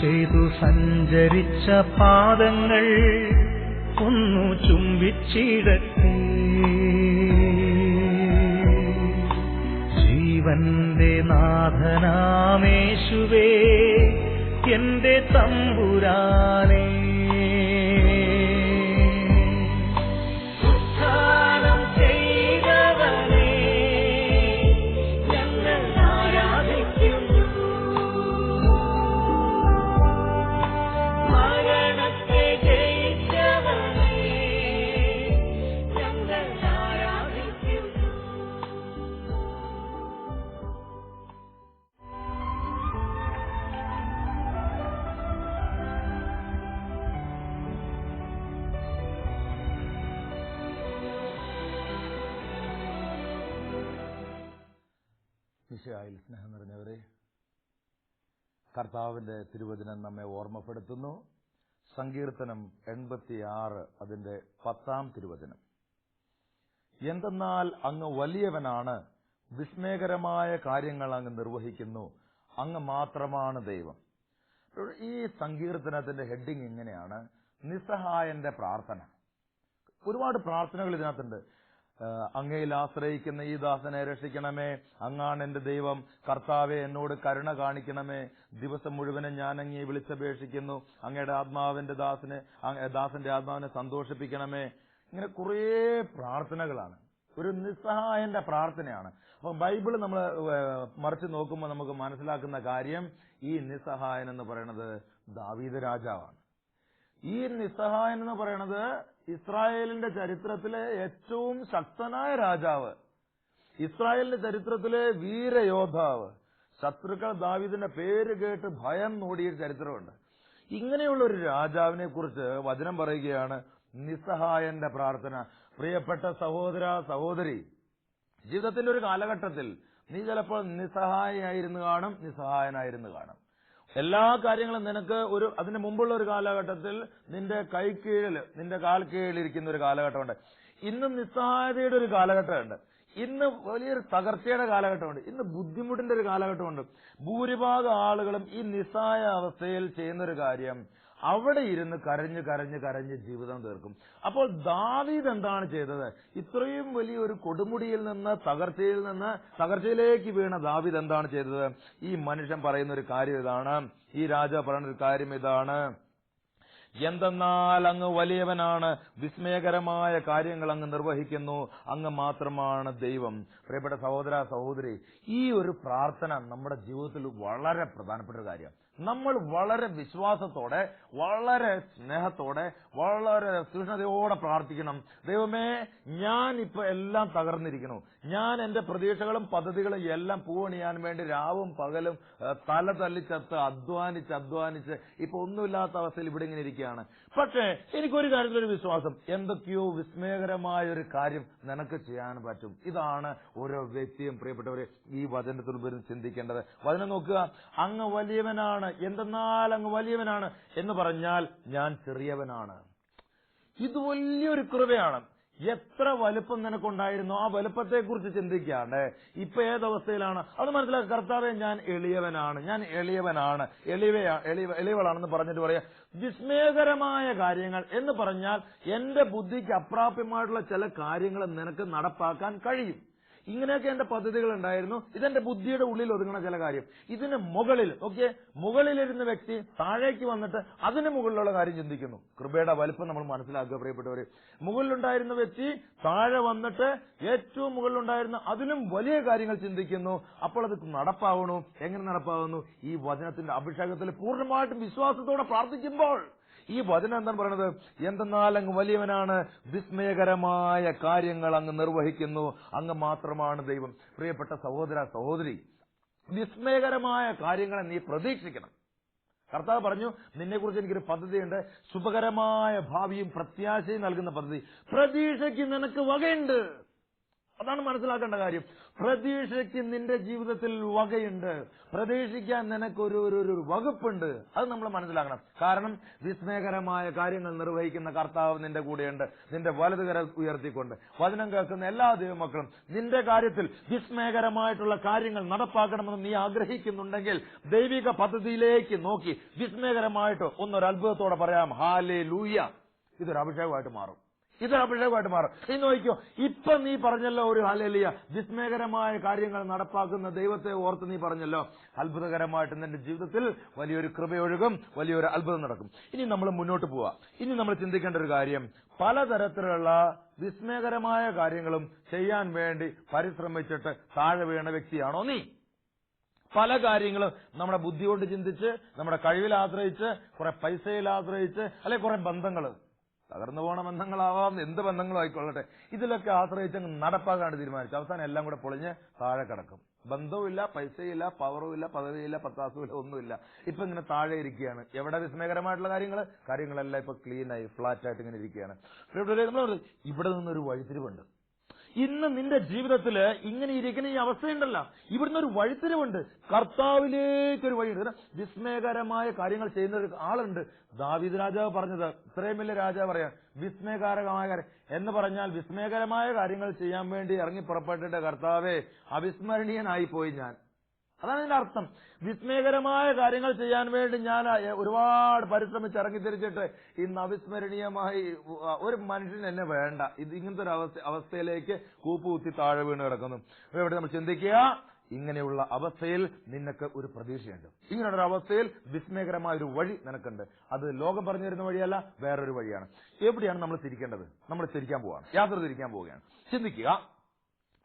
ചെയ്തു സഞ്ചരിച്ച പാദങ്ങൾ ഒന്നു ചുംബിച്ചിടട്ടെ. ജീവന്റെ നാഥനാമേശുവേ എന്റെ തമ്പുരാനേ കർത്താവിന്റെ തിരുവചനം നമ്മെ ഓർമ്മപ്പെടുത്തുന്നു. സങ്കീർത്തനം എൺപത്തിയാറ് അതിന്റെ പത്താം തിരുവചനം. എന്തെന്നാൽ അങ്ങ് വലിയവനാണ് വിസ്മയകരമായ കാര്യങ്ങൾ അങ്ങ് നിർവഹിക്കുന്നു അങ്ങ് മാത്രമാണ് ദൈവം. ഈ സങ്കീർത്തനത്തിന്റെ ഹെഡിങ് ഇങ്ങനെയാണ്. നിസ്സഹായന്റെ പ്രാർത്ഥന. ഒരുപാട് പ്രാർത്ഥനകൾ ഇതിനകത്തുണ്ട്. അങ്ങയിൽ ആശ്രയിക്കുന്ന ഈ ദാസനെ രക്ഷിക്കണമേ. അങ്ങാണ് എന്റെ ദൈവം. കർത്താവെ എന്നോട് കരുണ കാണിക്കണമേ. ദിവസം മുഴുവനും ഞാൻ അങ്ങയെ വിളിച്ചപേക്ഷിക്കുന്നു. അങ്ങയുടെ ആത്മാവിന്റെ ദാസനെ ദാസന്റെ ആത്മാവിനെ സന്തോഷിപ്പിക്കണമേ. ഇങ്ങനെ കുറേ പ്രാർത്ഥനകളാണ്. ഒരു നിസ്സഹായന്റെ പ്രാർത്ഥനയാണ്. അപ്പൊ ബൈബിൾ നമ്മൾ മറിച്ച് നോക്കുമ്പോൾ നമുക്ക് മനസ്സിലാക്കുന്ന കാര്യം ഈ നിസ്സഹായൻ എന്ന് പറയുന്നത് ദാവീദ് രാജാവാണ്. ഈ നിസ്സഹായൻ എന്ന് പറയുന്നത് ഇസ്രായേലിന്റെ ചരിത്രത്തിലെ ഏറ്റവും ശക്തനായ രാജാവ്. ഇസ്രായേലിന്റെ ചരിത്രത്തിലെ വീരയോദ്ധാവ്. ശത്രുക്കൾ ദാവിദിന്റെ പേര് കേട്ട് ഭയം നോടിയ ചരിത്രമുണ്ട്. ഇങ്ങനെയുള്ള ഒരു രാജാവിനെ കുറിച്ച് വചനം പറയുകയാണ് നിസ്സഹായന്റെ പ്രാർത്ഥന. പ്രിയപ്പെട്ട സഹോദര സഹോദരി ജീവിതത്തിന്റെ ഒരു കാലഘട്ടത്തിൽ നീ ചിലപ്പോൾ നിസ്സഹായായിരുന്നു കാണും നിസ്സഹായനായിരുന്നു കാണും. എല്ലാ കാര്യങ്ങളും നിനക്ക് ഒരു അതിന് മുമ്പുള്ള ഒരു കാലഘട്ടത്തിൽ നിന്റെ കൈ കീഴിൽ നിന്റെ കാൽ കീഴിൽ ഇരിക്കുന്ന ഒരു കാലഘട്ടമുണ്ട്. ഇന്ന് നിസ്സഹായതയുടെ ഒരു കാലഘട്ടമുണ്ട്. ഇന്ന് വലിയൊരു തകർച്ചയുടെ കാലഘട്ടമുണ്ട്. ഇന്ന് ബുദ്ധിമുട്ടിന്റെ ഒരു കാലഘട്ടമുണ്ട്. ഭൂരിഭാഗം ആളുകളും ഈ നിസ്സഹായ അവസ്ഥയിൽ ചെയ്യുന്ന ഒരു കാര്യം അവിടെ ഇരുന്ന് കരഞ്ഞ് കരഞ്ഞ് കരഞ്ഞ് ജീവിതം തീർക്കും. അപ്പോൾ ദാവീദ് എന്താണ് ചെയ്തത്? ഇത്രയും വലിയ ഒരു കൊടുമുടിയിൽ നിന്ന് തകർച്ചയിൽ നിന്ന് തകർച്ചയിലേക്ക് വീണ ദാവീദ് എന്താണ് ചെയ്തത്? ഈ മനുഷ്യൻ പറയുന്ന ഒരു കാര്യം ഇതാണ്. ഈ രാജ പറയുന്ന ഒരു കാര്യം ഇതാണ്. എന്തെന്നാൽ അങ്ങ് വലിയവനാണ് വിസ്മയകരമായ കാര്യങ്ങൾ അങ്ങ് നിർവഹിക്കുന്നു അങ്ങ് മാത്രമാണ് ദൈവം. പ്രിയപ്പെട്ട സഹോദര സഹോദരി ഈ ഒരു പ്രാർത്ഥന നമ്മുടെ ജീവിതത്തിൽ വളരെ പ്രധാനപ്പെട്ട ഒരു കാര്യം. നമ്മൾ വളരെ വിശ്വാസത്തോടെ വളരെ സ്നേഹത്തോടെ വളരെ തീഷ്ണതയോടെ പ്രാർത്ഥിക്കണം. ദൈവമേ ഞാൻ ഇപ്പൊ എല്ലാം തകർന്നിരിക്കുന്നു. ഞാൻ എന്റെ പ്രതീക്ഷകളും പദ്ധതികളും എല്ലാം പൂവണിയാൻ വേണ്ടി രാവും പകലും തല തല്ലിച്ചത്ത് അധ്വാനിച്ച് അധ്വാനിച്ച് ഇപ്പൊ ഒന്നുമില്ലാത്ത അവസ്ഥയിൽ ഇവിടെ ഇങ്ങനെ ഇരിക്കുകയാണ് പക്ഷേ എനിക്കൊരു കാര്യത്തിലൊരു വിശ്വാസം. എന്തൊക്കെയോ വിസ്മയകരമായ ഒരു കാര്യം നിനക്ക് ചെയ്യാൻ പറ്റും. ഇതാണ് ഓരോ വ്യക്തിയും പ്രിയപ്പെട്ടവരെ ഈ വചനത്തിൽ ഉപരി ചിന്തിക്കേണ്ടത്. വചനം നോക്കുക. അങ്ങ് വലിയവനാണ്. എന്തെന്നാൽ അങ്ങ് വലിയവനാണ് എന്ന് പറഞ്ഞാൽ ഞാൻ ചെറിയവനാണ്. ഇത് വലിയൊരു കൃപയാണ്. എത്ര വലുപ്പം നിനക്കുണ്ടായിരുന്നു? ആ വലുപ്പത്തെ കുറിച്ച് ചിന്തിക്കാണ്ട്. ഇപ്പൊ ഏതവസ്ഥയിലാണ് അത് മനസ്സിലാക്കുക കർത്താവെ ഞാൻ എളിയവനാണ്. ഞാൻ എളിയവനാണ്. എളിവയാ എളിവ എളിയവളാണെന്ന് പറഞ്ഞിട്ട് പറയാ. വിസ്മയകരമായ കാര്യങ്ങൾ എന്ന് പറഞ്ഞാൽ എന്റെ ബുദ്ധിക്ക് അപ്രാപ്യമായിട്ടുള്ള ചില കാര്യങ്ങൾ നിനക്ക് നടപ്പാക്കാൻ കഴിയും. ഇങ്ങനെയൊക്കെ എന്റെ പദ്ധതികൾ ഉണ്ടായിരുന്നു. ഇതെന്റെ ബുദ്ധിയുടെ ഉള്ളിൽ ഒതുങ്ങുന്ന ചില കാര്യം. ഇതിന് മുകളിൽ ഓക്കെ മുകളിലിരുന്ന വ്യക്തി താഴേക്ക് വന്നിട്ട് അതിന് മുകളിലുള്ള കാര്യം ചിന്തിക്കുന്നു. കൃപയുടെ വലുപ്പം നമ്മൾ മനസ്സിലാക്കുക പ്രിയപ്പെട്ടവര്. മുകളിലുണ്ടായിരുന്ന വ്യക്തി താഴെ വന്നിട്ട് ഏറ്റവും മുകളിലുണ്ടായിരുന്ന അതിലും വലിയ കാര്യങ്ങൾ ചിന്തിക്കുന്നു. അപ്പോൾ അത് നടപ്പാവണു. എങ്ങനെ നടപ്പാവുന്നു? ഈ വചനത്തിന്റെ അഭിഷേകത്തിൽ പൂർണമായിട്ടും വിശ്വാസത്തോടെ പ്രാർത്ഥിക്കുമ്പോൾ. ഈ വചനം എന്താണ് പറയുന്നത് എന്തെന്നാൽ അങ്ങ് വലിയവനാണ് വിസ്മയകരമായ കാര്യങ്ങൾ അങ്ങ് നിർവഹിക്കുന്നു അങ്ങ് മാത്രമാണ് ദൈവം. പ്രിയപ്പെട്ട സഹോദര സഹോദരി വിസ്മയകരമായ കാര്യങ്ങളെ നീ പ്രതീക്ഷിക്കണം. കർത്താവ് പറഞ്ഞു നിന്നെക്കുറിച്ച് എനിക്കൊരു പദ്ധതിയുണ്ട്. ശുഭകരമായ ഭാവിയും പ്രത്യാശയും നൽകുന്ന പദ്ധതി. പ്രതീക്ഷയ്ക്ക് നിനക്ക് വകയുണ്ട്. അതാണ് മനസ്സിലാക്കേണ്ട കാര്യം. പ്രതീക്ഷയ്ക്ക് നിന്റെ ജീവിതത്തിൽ വകയുണ്ട്. പ്രതീക്ഷിക്കാൻ നിനക്കൊരു ഒരു ഒരു വകുപ്പുണ്ട്. അത് നമ്മൾ മനസ്സിലാക്കണം. കാരണം വിസ്മയകരമായ കാര്യങ്ങൾ നിർവഹിക്കുന്ന കർത്താവ് നിന്റെ കൂടെയുണ്ട്. നിന്റെ വലതുകര ഉയർത്തിക്കൊണ്ട്. വചനം കേൾക്കുന്ന എല്ലാ ദൈവമക്കളും നിന്റെ കാര്യത്തിൽ വിസ്മയകരമായിട്ടുള്ള കാര്യങ്ങൾ നടപ്പാക്കണമെന്ന് നീ ആഗ്രഹിക്കുന്നുണ്ടെങ്കിൽ ദൈവിക പദ്ധതിയിലേക്ക് നോക്കി. വിസ്മയകരമായിട്ട് ഒന്നൊരു അത്ഭുതത്തോടെ പറയാം ഹാലേ ലൂയ ഇതൊരു അഭിഷേകമായിട്ട് മാറും. ഇതൊരു അഭിഷേകമായിട്ട് മാറും. നീ നോക്കിയോ ഇപ്പൊ നീ പറഞ്ഞല്ലോ ഒരു ഹലലിയ വിസ്മയകരമായ കാര്യങ്ങൾ നടപ്പാക്കുന്ന ദൈവത്തെ ഓർത്ത് നീ പറഞ്ഞല്ലോ. അത്ഭുതകരമായിട്ട് നിന്റെ ജീവിതത്തിൽ വലിയൊരു കൃപയൊഴുകും വലിയൊരു അത്ഭുതം നടക്കും. ഇനി നമ്മൾ മുന്നോട്ട് പോവാ. ഇനി നമ്മൾ ചിന്തിക്കേണ്ട ഒരു കാര്യം പലതരത്തിലുള്ള വിസ്മയകരമായ കാര്യങ്ങളും ചെയ്യാൻ വേണ്ടി പരിശ്രമിച്ചിട്ട് താഴെ വീണ വ്യക്തിയാണോ നീ? പല കാര്യങ്ങളും നമ്മുടെ ബുദ്ധി കൊണ്ട് ചിന്തിച്ച് നമ്മുടെ കഴിവിൽ ആശ്രയിച്ച് കുറെ പൈസയിൽ ആശ്രയിച്ച് അല്ലെ കുറെ ബന്ധങ്ങൾ തകർന്നു പോണ ബന്ധങ്ങളാവാം എന്ത് ബന്ധങ്ങളും ആയിക്കൊള്ളട്ടെ ഇതിലൊക്കെ ആശ്രയിച്ച് അങ്ങ് നടപ്പാക്കാണ്ട് തീരുമാനിച്ചു അവസാനം എല്ലാം കൂടെ പൊളിഞ്ഞ് താഴെ കിടക്കും ബന്ധവുമില്ല പൈസയില്ല പവറും ഇല്ല പദവിയില്ല പത്താസും ഇല്ല ഒന്നുമില്ല ഇപ്പൊ ഇങ്ങനെ താഴെ ഇരിക്കുകയാണ് എവിടെ വിസ്മയകരമായിട്ടുള്ള കാര്യങ്ങൾ കാര്യങ്ങളെല്ലാം ഇപ്പൊ ക്ലീനായി ഫ്ലാറ്റ് ആയിട്ട് ഇങ്ങനെ ഇരിക്കുകയാണ് ഇവിടെ നിന്നൊരു വഴിത്തിരിവുണ്ട് ഇന്ന് നിന്റെ ജീവിതത്തിൽ ഇങ്ങനെ ഇരിക്കുന്ന ഈ അവസ്ഥയുണ്ടല്ല. ഇവിടുന്ന് ഒരു വഴിത്തിരിവുണ്ട്. കർത്താവിലേക്ക് ഒരു വഴിയുണ്ട് വിസ്മയകരമായ കാര്യങ്ങൾ ചെയ്യുന്ന ഒരു ആളുണ്ട്. ദാവിദ് രാജാവ് പറഞ്ഞത് ഇത്രയും വലിയ രാജാവ് പറയാം വിസ്മയകാരകമായ കാര്യം എന്ന് പറഞ്ഞാൽ വിസ്മയകരമായ കാര്യങ്ങൾ ചെയ്യാൻ വേണ്ടി ഇറങ്ങി പുറപ്പെട്ടിട്ട് കർത്താവെ അവിസ്മരണീയനായി പോയി ഞാൻ. അതാണ് ഇതിന്റെ അർത്ഥം. വിസ്മയകരമായ കാര്യങ്ങൾ ചെയ്യാൻ വേണ്ടി ഞാൻ ഒരുപാട് പരിശ്രമിച്ച് ഇറങ്ങി തിരിച്ചിട്ട് ഇന്ന് അവിസ്മരണീയമായി ഒരു മനുഷ്യൻ എന്നെ വേണ്ട. ഇത് ഇങ്ങനത്തെ ഒരു അവസ്ഥ അവസ്ഥയിലേക്ക് കൂപ്പുകുത്തി താഴെ വീണ് കിടക്കുന്നു. ഇവിടെ നമ്മൾ ചിന്തിക്കുക ഇങ്ങനെയുള്ള അവസ്ഥയിൽ നിനക്ക് ഒരു പ്രതീക്ഷയുണ്ട്. ഇങ്ങനെയുള്ള അവസ്ഥയിൽ വിസ്മയകരമായ ഒരു വഴി നിനക്കുണ്ട്. അത് ലോകം പറഞ്ഞു തരുന്ന വഴിയല്ല വേറൊരു വഴിയാണ്. എവിടെയാണ് നമ്മൾ തിരിക്കേണ്ടത് നമ്മൾ തിരിക്കാൻ പോവാണ്. യാത്ര തിരിക്കാൻ പോവുകയാണ്. ചിന്തിക്കുക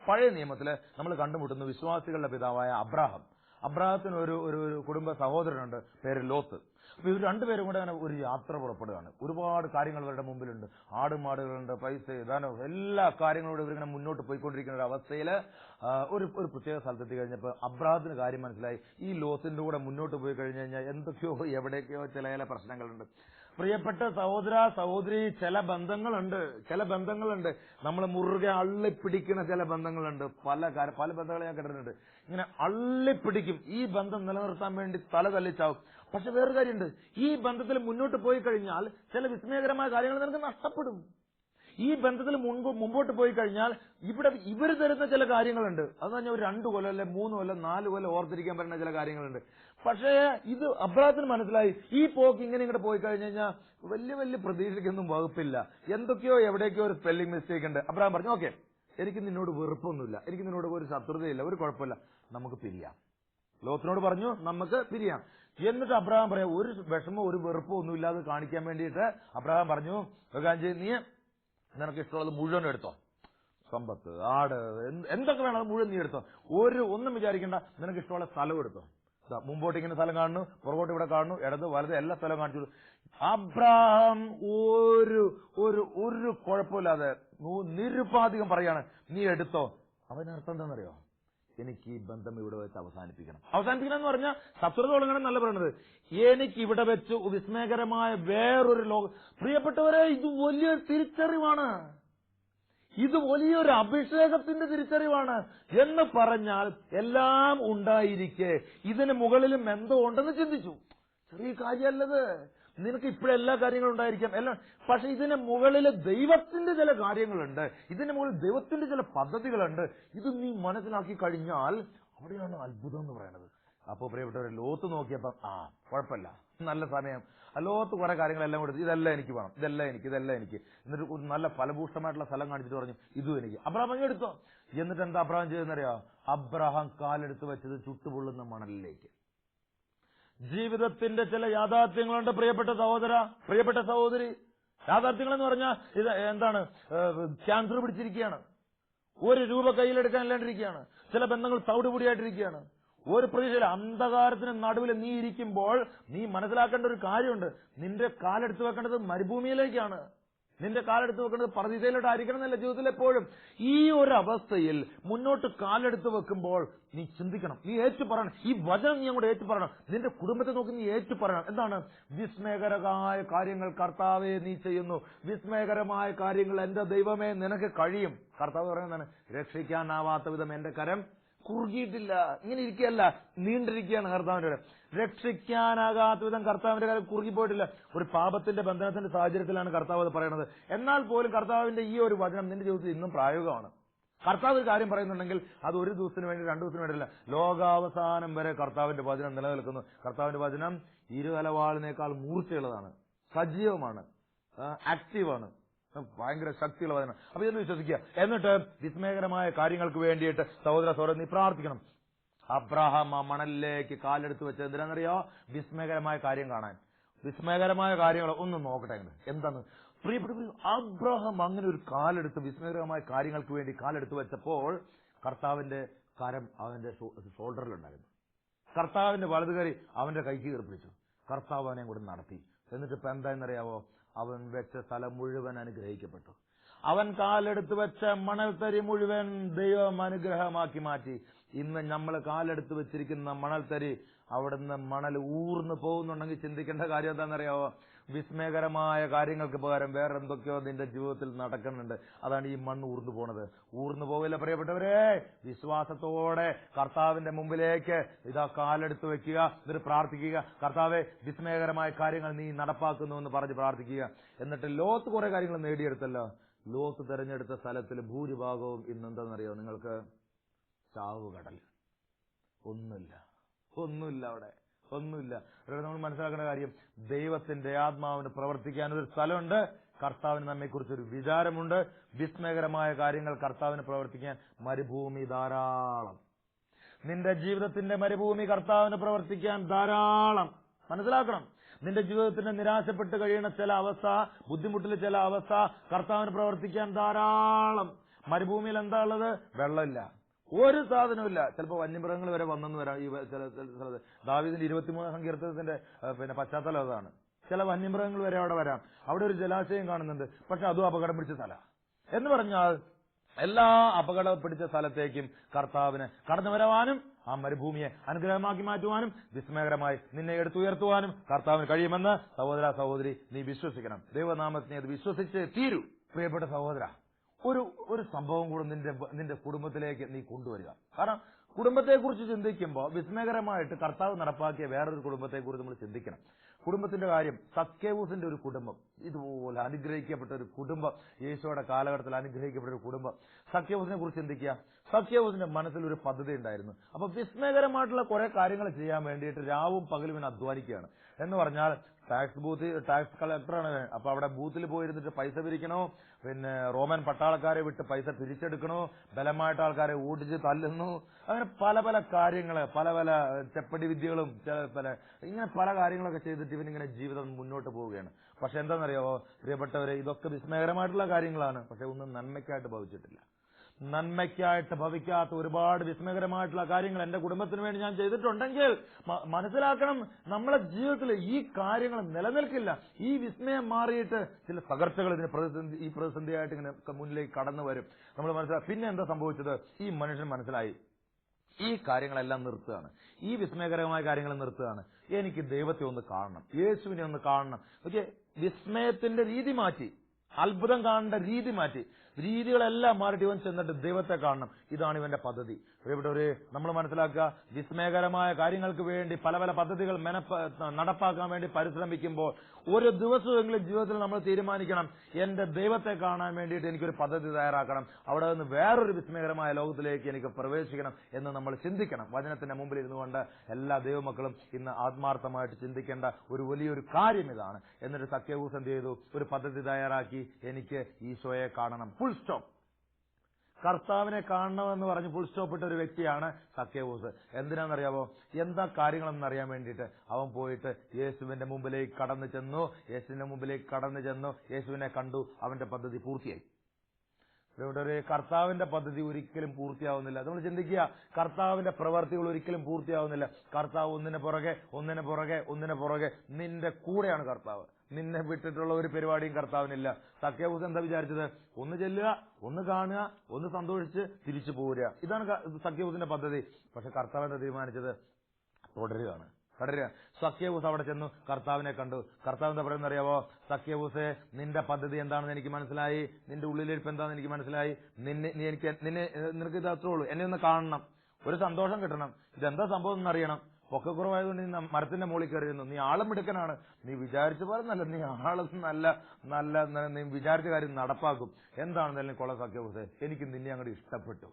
പഴയ നിയമത്തിൽ നമ്മൾ കണ്ടുമുട്ടുന്ന വിശ്വാസികളുടെ പിതാവായ അബ്രാഹം. അബ്രാഹത്തിന് ഒരു ഒരു കുടുംബ സഹോദരനുണ്ട് പേര് ലോത്ത്. അപ്പൊ ഇവർ രണ്ടുപേരും കൂടെ അങ്ങനെ ഒരു യാത്ര പുറപ്പെടുകയാണ്. ഒരുപാട് കാര്യങ്ങൾ ഇവരുടെ മുമ്പിലുണ്ട്. ആടുമാടുകളുണ്ട് പൈസ ധനം എല്ലാ കാര്യങ്ങളോടും ഇവരിങ്ങനെ മുന്നോട്ട് പോയിക്കൊണ്ടിരിക്കുന്ന ഒരു അവസ്ഥയിൽ ഒരു ഒരു പ്രത്യേക സ്ഥലത്തെത്തി കഴിഞ്ഞപ്പോൾ അബ്രാഹത്തിന് കാര്യം മനസ്സിലായി. ഈ ലോത്തിന്റെ കൂടെ മുന്നോട്ട് പോയി കഴിഞ്ഞു കഴിഞ്ഞാൽ എന്തൊക്കെയോ എവിടെയൊക്കെയോ ചില ചില പ്രശ്നങ്ങളുണ്ട്. പ്രിയപ്പെട്ട സഹോദര സഹോദരി ചില ബന്ധങ്ങളുണ്ട് ചില ബന്ധങ്ങളുണ്ട്. നമ്മൾ മുറുകെ അള്ളിപ്പിടിക്കുന്ന ചില ബന്ധങ്ങളുണ്ട്. പല പല ബന്ധങ്ങൾ ഞാൻ കേട്ടിട്ടുണ്ട്. ഇങ്ങനെ അള്ളിപ്പിടിക്കും. ഈ ബന്ധം നിലനിർത്താൻ വേണ്ടി തല തല്ലിച്ചാവും. പക്ഷെ വേറൊരു കാര്യമുണ്ട്. ഈ ബന്ധത്തിൽ മുന്നോട്ട് പോയി കഴിഞ്ഞാൽ ചില വിസ്മയകരമായ കാര്യങ്ങൾ നിനക്ക് നഷ്ടപ്പെടും. ഈ ബന്ധത്തിൽ മുൻപ് മുമ്പോട്ട് പോയി കഴിഞ്ഞാൽ ഇവിടെ ഇവർ തരുന്ന ചില കാര്യങ്ങളുണ്ട്. അത് പറഞ്ഞാൽ ഒരു രണ്ടു കൊല്ലം അല്ലെ മൂന്ന് കൊല്ലം നാല് കൊല്ലം ഓർത്തിരിക്കാൻ പറ്റുന്ന ചില കാര്യങ്ങളുണ്ട്. പക്ഷേ ഇത് അബ്രാഹത്തിന് മനസ്സിലായി. ഈ പോക്ക് ഇങ്ങനെ ഇങ്ങോട്ട് പോയി കഴിഞ്ഞു കഴിഞ്ഞാൽ വലിയ വലിയ പ്രതീക്ഷയ്ക്കൊന്നും വകുപ്പില്ല. എന്തൊക്കെയോ എവിടേക്കോ ഒരു സ്പെല്ലിംഗ് മിസ്റ്റേക്ക് ഉണ്ട്. അബ്രാഹം പറഞ്ഞു ഓക്കെ എനിക്ക് നിന്നോട് വെറുപ്പൊന്നുമില്ല. എനിക്ക് നിന്നോട് ഒരു ശത്രുതയില്ല ഒരു കുഴപ്പമില്ല. നമുക്ക് പിരിയാം. ലോത്തിനോട് പറഞ്ഞു നമുക്ക് പിരിയാം. എന്നിട്ട് അബ്രഹാം പറയാം ഒരു വിഷമോ ഒരു വെറുപ്പോ ഒന്നുമില്ലാതെ കാണിക്കാൻ വേണ്ടിയിട്ട് അബ്രഹാം പറഞ്ഞു നീ നിനക്ക് ഇഷ്ടമുള്ളത് മുഴുവൻ എടുത്തോ. സമ്പത്ത് ആട് എന്ത് എന്തൊക്കെ വേണം അത് മുഴുവൻ നീ എടുത്തോ. ഒരു ഒന്നും വിചാരിക്കണ്ട നിനക്ക് ഇഷ്ടമുള്ള സ്ഥലം എടുത്തോ. മുമ്പോട്ട് ഇങ്ങനെ സ്ഥലം കാണുന്നു പുറകോട്ട് ഇവിടെ കാണുന്നു ഇടത് വലത് എല്ലാ സ്ഥലവും കാണിച്ചു അബ്രാഹം ഒരു ഒരു ഒരു കുഴപ്പമില്ലാതെ നിരുപാധികം പറയാണ് നീ എടുത്തോ. അവനർത്ഥം എന്താണെന്നറിയോ? എനിക്ക് ഈ ബന്ധം ഇവിടെ വെച്ച് അവസാനിപ്പിക്കണം. അവസാനിപ്പിക്കണം എന്ന് പറഞ്ഞാൽ ശത്രുത തുടങ്ങണം എന്നല്ല പറയുന്നത് എനിക്ക് ഇവിടെ വെച്ച് വിസ്മയകരമായ വേറൊരു ലോകം പ്രിയപ്പെട്ടവരെ ഇത് വലിയൊരു തിരിച്ചറിവാണ്. ഇത് വലിയൊരു അഭിഷേകത്തിന്റെ തിരിച്ചറിവാണ്. എന്ന് പറഞ്ഞാൽ എല്ലാം ഉണ്ടായിരിക്കെ. ഇതിന് മുകളിലും എന്തോ ഉണ്ടെന്ന് ചിന്തിച്ചു. ചെറിയ കാര്യമല്ലത്. നിനക്ക് ഇപ്പോഴും എല്ലാ കാര്യങ്ങളും ഉണ്ടായിരിക്കാം. എല്ലാം പക്ഷെ ഇതിന് മുകളിൽ ദൈവത്തിന്റെ ചില കാര്യങ്ങളുണ്ട്. ഇതിന് മുകളിൽ ദൈവത്തിന്റെ ചില പദ്ധതികളുണ്ട്. ഇത് നീ മനസ്സിലാക്കി കഴിഞ്ഞാൽ അവിടെയാണ് അത്ഭുതം എന്ന് പറയുന്നത്. അപ്പൊ പ്രിയപ്പെട്ടവരെ ലോത്ത് നോക്കിയപ്പോ ആ കുഴപ്പമില്ല. നല്ല സമയം. അല്ലോത്ത് ലോത്ത് കുറെ കാര്യങ്ങളെല്ലാം കൊടുത്തു ഇതെല്ലാം എനിക്ക് വേണം. ഇതെല്ലാം എനിക്ക് ഇതെല്ലാം എനിക്ക്. എന്നിട്ട് ഒരു നല്ല ഫലഭൂഷ്ടമായിട്ടുള്ള സ്ഥലം കാണിച്ചിട്ട് പറഞ്ഞു ഇതും എനിക്ക്. അബ്രഹാം എടുത്തോ. എന്നിട്ട് എന്താ അബ്രഹാം ചെയ്തെന്നറിയോ അബ്രഹാം കാലെടുത്ത് വെച്ചത് ചുട്ടുപൊള്ളുന്ന മണലിലേക്ക്. ജീവിതത്തിന്റെ ചില യാഥാർത്ഥ്യങ്ങളുണ്ട് പ്രിയപ്പെട്ട സഹോദര പ്രിയപ്പെട്ട സഹോദരി. യാഥാർത്ഥ്യങ്ങൾ എന്ന് പറഞ്ഞാൽ ഇത് എന്താണ് ക്യാൻസർ പിടിച്ചിരിക്കുകയാണ്. ഒരു രൂപ കയ്യിലെടുക്കാൻ ഇല്ലാണ്ടിരിക്കുകയാണ് ചില ബന്ധങ്ങൾ തവിടുപൊടിയായിട്ടിരിക്കുകയാണ്. ഒരു പ്രതീക്ഷയിൽ അന്ധകാരത്തിന് നടുവിൽ നീ ഇരിക്കുമ്പോൾ നീ മനസ്സിലാക്കേണ്ട ഒരു കാര്യമുണ്ട്. നിന്റെ കാലെടുത്ത് വെക്കേണ്ടത് മരുഭൂമിയിലേക്കാണ്. നിന്റെ കാലെടുത്ത് വെക്കുന്നത് പർദിസയിലോട്ട് ആയിരിക്കണം എന്നല്ല ജീവിതത്തിൽ എപ്പോഴും. ഈ ഒരു അവസ്ഥയിൽ മുന്നോട്ട് കാലെടുത്ത് വെക്കുമ്പോൾ നീ ചിന്തിക്കണം. നീ ഏറ്റു പറയണം ഈ വചനം നീ അങ്ങോട്ട് ഏറ്റു പറയണം നിന്റെ കുടുംബത്തെ നോക്കി നീ ഏറ്റു പറയണം എന്താണ്? വിസ്മയകരമായ കാര്യങ്ങൾ കർത്താവെ നീ ചെയ്യുന്നു. വിസ്മയകരമായ കാര്യങ്ങൾ എന്റെ ദൈവമേ നിനക്ക് കഴിയും. കർത്താവ് പറയുന്നതാണ് രക്ഷിക്കാനാവാത്ത വിധം എന്റെ കരം കുറുകിയിട്ടില്ല. ഇങ്ങനെ ഇരിക്കുകയല്ല. നീണ്ടിരിക്കുകയാണ് കർത്താവിന്റെ കാര്യം. രക്ഷിക്കാനാകാത്ത വിധം കർത്താവിന്റെ കാര്യം കുറുകിപ്പോയിട്ടില്ല. ഒരു പാപത്തിന്റെ ബന്ധനത്തിന്റെ സാഹചര്യത്തിലാണ് കർത്താവ് അത് പറയുന്നത്. എന്നാൽ പോലും കർത്താവിന്റെ ഈ ഒരു വചനം നിന്റെ ജീവിതത്തിൽ ഇന്നും പ്രായോഗികമാണ്. കർത്താവ് ഒരു കാര്യം പറയുന്നുണ്ടെങ്കിൽ അത് ഒരു ദിവസത്തിന് വേണ്ടി രണ്ടു ദിവസത്തിന് വേണ്ടിയില്ല. ലോകാവസാനം വരെ കർത്താവിന്റെ വചനം നിലനിൽക്കുന്നു. കർത്താവിന്റെ വചനം ഇരുകലവാളിനേക്കാൾ മൂർച്ചയുള്ളതാണ്. സജീവമാണ്. ആക്റ്റീവാണ് ഭയങ്കര ശക്തിയുള്ള വചനം. അപ്പൊ ഇതിൽ വിശ്വസിക്കുക. എന്നിട്ട് വിസ്മയകരമായ കാര്യങ്ങൾക്ക് വേണ്ടിയിട്ട് സഹോദര സഹോദരൻ നീ പ്രാർത്ഥിക്കണം. അബ്രഹാം ആ മണലിലേക്ക് കാലെടുത്ത് വെച്ചത് എന്തിനാണെന്നറിയോ? വിസ്മയകരമായ കാര്യം കാണാൻ. വിസ്മയകരമായ കാര്യങ്ങൾ ഒന്ന് നോക്കട്ടെ. എന്താണ്? പ്രിയപ്പെട്ട അബ്രഹാം അങ്ങനെ ഒരു കാലെടുത്ത് വിസ്മയകരമായ കാര്യങ്ങൾക്ക് വേണ്ടി കാലെടുത്ത് വെച്ചപ്പോൾ കർത്താവിന്റെ കരം അവന്റെ ഷോൾഡറിൽ ഷോൾഡറിലുണ്ടായിരുന്നു. കർത്താവിന്റെ വലതുകരി അവന്റെ കൈക്ക് കീർപ്പിച്ചു കർത്താവ് അവനെ കൂടെ നടത്തി. എന്നിട്ട് ഇപ്പൊ എന്തായെന്നറിയാവോ അവൻ വെച്ച സ്ഥലം മുഴുവൻ അനുഗ്രഹിക്കപ്പെട്ടു. അവൻ കാലെടുത്ത് വെച്ച മണൽത്തരി മുഴുവൻ ദൈവം അനുഗ്രഹമാക്കി മാറ്റി. ഇന്ന് നമ്മൾ കാലെടുത്ത് വെച്ചിരിക്കുന്ന മണൽത്തരി അവിടുന്ന് മണൽ ഊർന്നു പോകുന്നുണ്ടെങ്കിൽ ചിന്തിക്കേണ്ട കാര്യം എന്താണെന്നറിയാവോ? വിസ്മയകരമായ കാര്യങ്ങൾക്ക് പകരം വേറെ എന്തൊക്കെയോ നിന്റെ ജീവിതത്തിൽ നടക്കുന്നുണ്ട്. അതാണ് ഈ മണ്ണ് ഊർന്നു പോണത്. ഊർന്നു പോകില്ല പ്രിയപ്പെട്ടവരെ. വിശ്വാസത്തോടെ കർത്താവിന്റെ മുമ്പിലേക്ക് ഇതാ കാലെടുത്ത് വെക്കുക എന്നിട്ട് പ്രാർത്ഥിക്കുക. കർത്താവെ വിസ്മയകരമായ കാര്യങ്ങൾ നീ നടപ്പാക്കുന്നു എന്ന് പറഞ്ഞ് പ്രാർത്ഥിക്കുക. എന്നിട്ട് ലോത്ത് കുറെ കാര്യങ്ങൾ നേടിയെടുത്തല്ലോ. ലോത്ത് തെരഞ്ഞെടുത്ത സ്ഥലത്തിൽ ഭൂരിഭാഗവും ഇന്നെന്താണെന്നറിയോ നിങ്ങൾക്ക്? ചാവുകടൽ. ഒന്നുമില്ല. ഒന്നുമില്ല അവിടെ. ഒന്നുമില്ല. ഇവിടെ നമ്മൾ മനസ്സിലാക്കേണ്ട കാര്യം ദൈവത്തിന്റെ ആത്മാവിന് പ്രവർത്തിക്കാൻ ഒരു സ്ഥലമുണ്ട്. കർത്താവിന് നമ്മെക്കുറിച്ച് ഒരു വിചാരമുണ്ട്. വിസ്മയകരമായ കാര്യങ്ങൾ കർത്താവിന് പ്രവർത്തിക്കാൻ മരുഭൂമി ധാരാളം. നിന്റെ ജീവിതത്തിന്റെ മരുഭൂമി കർത്താവിന് പ്രവർത്തിക്കാൻ ധാരാളം. മനസ്സിലാക്കണം. നിന്റെ ജീവിതത്തിന്റെ നിരാശപ്പെട്ട് കഴിയുന്ന ചില അവസ്ഥ ബുദ്ധിമുട്ടിലെ ചില അവസ്ഥ കർത്താവിന് പ്രവർത്തിക്കാൻ ധാരാളം. മരുഭൂമിയിൽ എന്താ ഉള്ളത്? വെള്ളമില്ല. ഒരു സാധനവുമില്ല ചിലപ്പോൾ വന്യമൃഗങ്ങൾ വരെ വന്നെന്ന് വരാം ഈ ചില സ്ഥലത്ത്. ദാവീദിന്റെ ഇരുപത്തിമൂന്ന് സങ്കീർത്തനത്തിന്റെ പിന്നെ പശ്ചാത്തലം അതാണ്. ചില വന്യമൃഗങ്ങൾ വരെ അവിടെ വരാം. അവിടെ ഒരു ജലാശയം കാണുന്നുണ്ട്. പക്ഷെ അതും അപകടം പിടിച്ച സ്ഥല. എന്ന് പറഞ്ഞാൽ എല്ലാ അപകടം പിടിച്ച സ്ഥലത്തേക്കും കർത്താവിന് കടന്നു വരവാനും ആ മരുഭൂമിയെ അനുഗ്രഹമാക്കി മാറ്റുവാനും വിസ്മയകരമായി നിന്നെ എടുത്തുയർത്തുവാനും കർത്താവിന് കഴിയുമെന്ന് സഹോദര സഹോദരി നീ വിശ്വസിക്കണം. ദൈവനാമത്തിനെ അത് വിശ്വസിച്ച് തീരൂ. പ്രിയപ്പെട്ട സഹോദര ഒരു ഒരു സംഭവം കൂടെ നിന്റെ നിന്റെ കുടുംബത്തിലേക്ക് നീ കൊണ്ടുവരിക. കാരണം കുടുംബത്തെക്കുറിച്ച് ചിന്തിക്കുമ്പോൾ വിസ്മയകരമായിട്ട് കർത്താവ് നടപ്പാക്കിയ വേറൊരു കുടുംബത്തെക്കുറിച്ച് നമ്മൾ ചിന്തിക്കണം. കുടുംബത്തിന്റെ കാര്യം സക്കേവൂസിന്റെ ഒരു കുടുംബം ഇതുപോലെ അനുഗ്രഹിക്കപ്പെട്ട ഒരു കുടുംബം യേശുവയുടെ കാലഘട്ടത്തിൽ അനുഗ്രഹിക്കപ്പെട്ട ഒരു കുടുംബം. സത്യവൂസിനെ കുറിച്ച് ചിന്തിക്കുക. സത്യവൂസിന്റെ മനസ്സിൽ ഒരു പദ്ധതി ഉണ്ടായിരുന്നു. അപ്പൊ വിസ്മയകരമായിട്ടുള്ള കുറെ കാര്യങ്ങൾ ചെയ്യാൻ വേണ്ടിയിട്ട് രാവും പകലും അധ്വാനിക്കുകയാണ്. എന്ന് പറഞ്ഞാൽ ടാക്സ് ബൂത്ത് ടാക്സ് കളക്ടറാണ്. അപ്പൊ അവിടെ ബൂത്തിൽ പോയിരുന്നിട്ട് പൈസ പിരിക്കണോ? പിന്നെ റോമൻ പട്ടാളക്കാരെ വിട്ട് പൈസ പിരിച്ചെടുക്കണോ ബലമായിട്ട് ആൾക്കാരെ ഓടിച്ച് തല്ലുന്നു? അങ്ങനെ പല പല കാര്യങ്ങൾ പല പല ചെപ്പടി വിദ്യകളും പല ഇങ്ങനെ പല കാര്യങ്ങളൊക്കെ ചെയ്തിട്ട് ഇവനിങ്ങനെ ജീവിതം മുന്നോട്ട് പോവുകയാണ്. പക്ഷെ എന്താണെന്നറിയാവോ? പ്രിയപ്പെട്ടവരെ ഇതൊക്കെ വിസ്മയകരമായിട്ടുള്ള കാര്യങ്ങളാണ്. പക്ഷെ ഒന്നും നന്മയ്ക്കായിട്ട് ഭവിച്ചിട്ടില്ല. നന്മയ്ക്കായിട്ട് ഭവിക്കാത്ത ഒരുപാട് വിസ്മയകരമായിട്ടുള്ള കാര്യങ്ങൾ എന്റെ കുടുംബത്തിന് വേണ്ടി ഞാൻ ചെയ്തിട്ടുണ്ടെങ്കിൽ മനസ്സിലാക്കണം നമ്മളെ ജീവിതത്തിൽ ഈ കാര്യങ്ങൾ നിലനിൽക്കില്ല. ഈ വിസ്മയം മാറിയിട്ട് ചില തകർച്ചകൾ ഇതിന് പ്രതിസന്ധി ഈ പ്രതിസന്ധിയായിട്ട് ഇങ്ങനെ മുന്നിലേക്ക് കടന്നു വരും. നമ്മൾ മനസ്സിലാക്കി പിന്നെ എന്താ സംഭവിച്ചത്? ഈ മനുഷ്യൻ മനസ്സിലായി. ഈ കാര്യങ്ങളെല്ലാം നിർത്തുകയാണ്. ഈ വിസ്മയകരമായ കാര്യങ്ങൾ നിർത്തുകയാണ്. എനിക്ക് ദൈവത്തെ ഒന്ന് കാണണം. യേശുവിനെ ഒന്ന് കാണണം. ഓക്കെ? വിസ്മയത്തിന്റെ രീതി മാറ്റി. അത്ഭുതം കാണേണ്ട രീതി മാറ്റി. രീതികളെല്ലാം മാറിയിട്ട് ഇവൻ ചെന്നിട്ട് ദൈവത്തെ കാണണം. ഇതാണ് ഇവന്റെ പദ്ധതി. പ്രിയപ്പെട്ടവരെ നമ്മൾ മനസ്സിലാക്കുക വിസ്മയകരമായ കാര്യങ്ങൾക്ക് വേണ്ടി പല പല പദ്ധതികൾ നടപ്പാക്കാൻ വേണ്ടി പരിശ്രമിക്കുമ്പോൾ ഒരു ദിവസമെങ്കിലും ജീവിതത്തിൽ നമ്മൾ തീരുമാനിക്കണം എന്റെ ദൈവത്തെ കാണാൻ വേണ്ടിയിട്ട് എനിക്കൊരു പദ്ധതി തയ്യാറാക്കണം. അവിടെ നിന്ന് വേറൊരു വിസ്മയകരമായ ലോകത്തിലേക്ക് എനിക്ക് പ്രവേശിക്കണം എന്ന് നമ്മൾ ചിന്തിക്കണം. വചനത്തിന്റെ മുമ്പിൽ ഇരുന്നുകൊണ്ട് എല്ലാ ദൈവമക്കളും ഇന്ന് ആത്മാർത്ഥമായിട്ട് ചിന്തിക്കേണ്ട ഒരു വലിയൊരു കാര്യം ഇതാണ്. എന്നിട്ട് സത്യവൂസ് എന്ത് ചെയ്തു? ഒരു പദ്ധതി തയ്യാറാക്കി. എനിക്ക് ഈശോയെ കാണണം. ഫുൾ സ്റ്റോപ്പ് കർത്താവിനെ കാണണമെന്ന് പറഞ്ഞ് ഫുൾ സ്റ്റോപ്പ് ഇട്ട ഒരു വ്യക്തിയാണ് സക്കേവൂസ് എന്തിനാണെന്നറിയാമോ എന്താ കാര്യങ്ങളെന്ന് അറിയാൻ വേണ്ടിയിട്ട്. അവൻ പോയിട്ട് യേശുവിന്റെ മുമ്പിലേക്ക് കടന്നു ചെന്നു. യേശുവിന്റെ മുമ്പിലേക്ക് കടന്നു ചെന്നു. യേശുവിനെ കണ്ടു. അവന്റെ പദ്ധതി പൂർത്തിയായി. ഇവിടെ ഒരു കർത്താവിന്റെ പദ്ധതി ഒരിക്കലും പൂർത്തിയാവുന്നില്ല. നമ്മൾ ചിന്തിക്കുക കർത്താവിന്റെ പ്രവർത്തികൾ ഒരിക്കലും പൂർത്തിയാവുന്നില്ല. കർത്താവ് ഒന്നിനെ പുറകെ ഒന്നിനെ പുറകെ ഒന്നിനെ പുറകെ. നിന്റെ കൂടെയാണ് കർത്താവ്. നിന്നെ വിട്ടിട്ടുള്ള ഒരു പരിപാടിയും കർത്താവിനില്ല. സഖ്യബൂസ് എന്താ വിചാരിച്ചത്? ഒന്ന് ചെല്ലുക ഒന്ന് കാണുക ഒന്ന് സന്തോഷിച്ച് തിരിച്ചു പോരുക. ഇതാണ് സഖ്യബൂസിന്റെ പദ്ധതി. പക്ഷെ കർത്താവ് എന്താ തീരുമാനിച്ചത്? തുടരുകയാണ്. തുടരുക സഖ്യവൂസ് അവിടെ ചെന്നു കർത്താവിനെ കണ്ടു. കർത്താവ് എന്താ പറയുന്നത് അറിയാവോ? സഖ്യവൂസെ നിന്റെ പദ്ധതി എന്താണെന്ന് എനിക്ക് മനസ്സിലായി. നിന്റെ ഉള്ളിലിരിപ്പ് എന്താണെന്ന് എനിക്ക് മനസ്സിലായി. നിന്നെ എനിക്ക് നിന്നെ നിനക്ക് ഇത് അത്രേ ഉള്ളൂ. എന്നെ ഒന്ന് കാണണം. ഒരു സന്തോഷം കിട്ടണം. ഇതെന്താ സംഭവം എന്ന് അറിയണം. പൊക്കക്കുറവായതുകൊണ്ട് നീ മരത്തിന്റെ മുകളിൽ കയറിയിരുന്നു നീ ആളും മിടുക്കനാണ്. നീ വിചാരിച്ച പോലെ നല്ല നീ ആളും നല്ല നല്ല നീ വിചാരിച്ച കാര്യം നടപ്പാക്കും. എന്താണെന്നല്ലേ കൊള്ള സഖ്യവൂസെ? എനിക്ക് നിന്നെ അങ്ങോട്ട് ഇഷ്ടപ്പെട്ടു.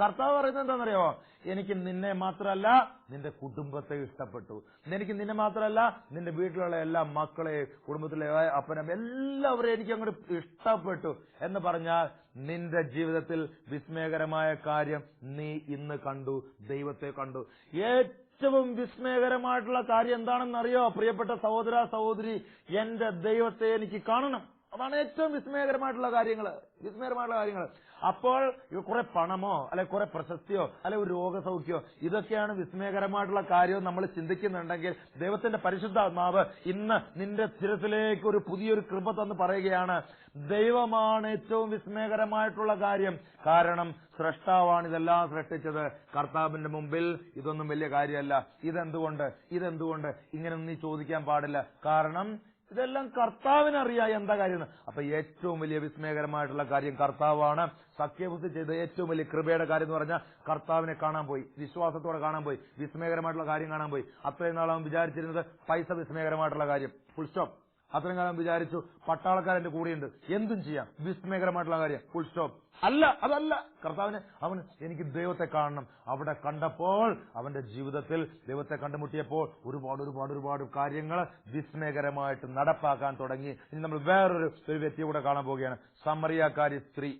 കർത്താവ് പറയുന്നത് എന്താണെന്നറിയോ? എനിക്ക് നിന്നെ മാത്രമല്ല നിന്റെ കുടുംബത്തെ ഇഷ്ടപ്പെട്ടു. എനിക്ക് നിന്നെ മാത്രമല്ല നിന്റെ വീട്ടിലുള്ള എല്ലാ മക്കളെ കുടുംബത്തിലെ അപ്പനും എല്ലാവരെയും എനിക്ക് അങ്ങോട്ട് ഇഷ്ടപ്പെട്ടു. എന്ന് പറഞ്ഞാൽ നിന്റെ ജീവിതത്തിൽ വിസ്മയകരമായ കാര്യം നീ ഇന്ന് കണ്ടു ദൈവത്തെ കണ്ടു. ഏറ്റവും വിസ്മയകരമായിട്ടുള്ള കാര്യം എന്താണെന്നറിയോ? പ്രിയപ്പെട്ട സഹോദര സഹോദരി എന്റെ ദൈവത്തെ എനിക്ക് കാണണം. അതാണ് ഏറ്റവും വിസ്മയകരമായിട്ടുള്ള കാര്യങ്ങൾ വിസ്മയകരമായിട്ടുള്ള കാര്യങ്ങൾ അപ്പോൾ കുറെ പണമോ അല്ലെ കുറെ പ്രശസ്തിയോ അല്ലെ ഒരു രോഗസൗഖ്യമോ ഇതൊക്കെയാണ് വിസ്മയകരമായിട്ടുള്ള കാര്യം നമ്മൾ ചിന്തിക്കുന്നുണ്ടെങ്കിൽ ദൈവത്തിന്റെ പരിശുദ്ധാത്മാവ് ഇന്ന് നിന്റെ സ്ഥിരത്തിലേക്ക് ഒരു പുതിയൊരു കൃപ തന്ന് പറയുകയാണ്. ദൈവമാണ് ഏറ്റവും വിസ്മയകരമായിട്ടുള്ള കാര്യം. കാരണം സൃഷ്ടാവാണ് ഇതെല്ലാം സൃഷ്ടിച്ചത്. കർത്താവിന്റെ മുമ്പിൽ ഇതൊന്നും വലിയ കാര്യമല്ല. ഇതെന്തുകൊണ്ട്? ഇതെന്തുകൊണ്ട്? ഇങ്ങനെ നീ ചോദിക്കാൻ പാടില്ല. കാരണം ഇതെല്ലാം കർത്താവിനറിയാം എന്താ കാര്യം അപ്പൊ ഏറ്റവും വലിയ വിസ്മയകരമായിട്ടുള്ള കാര്യം കർത്താവാണ്. സത്യബുദ്ധി ചെയ്ത ഏറ്റവും വലിയ കൃപയുടെ കാര്യം എന്ന് പറഞ്ഞാൽ കർത്താവിനെ കാണാൻ പോയി. വിശ്വാസത്തോടെ കാണാൻ പോയി. വിസ്മയകരമായിട്ടുള്ള കാര്യം കാണാൻ പോയി. അത്രയും നാളാവും വിചാരിച്ചിരുന്നത് പൈസ വിസ്മയകരമായിട്ടുള്ള കാര്യം. ഫുൾ സ്റ്റോപ്പ് അത്രയും കാലം വിചാരിച്ചു പട്ടാളക്കാരന്റെ കൂടെയുണ്ട്. എന്തും ചെയ്യാം. വിസ്മയകരമായിട്ടുള്ള കാര്യം. ഫുൾ സ്റ്റോപ്പ് അല്ല അതല്ല. കർത്താവിന് അവൻ എനിക്ക് ദൈവത്തെ കാണണം. അവിടെ കണ്ടപ്പോൾ അവന്റെ ജീവിതത്തിൽ ദൈവത്തെ കണ്ടുമുട്ടിയപ്പോൾ ഒരുപാട് ഒരുപാട് ഒരുപാട് കാര്യങ്ങൾ വിസ്മയകരമായിട്ട് നടപ്പാക്കാൻ തുടങ്ങി. ഇനി നമ്മൾ വേറൊരു ഒരു വ്യക്തിയെ കൂടെ കാണാൻ പോവുകയാണ്. സമറിയാക്കാരി സ്ത്രീ.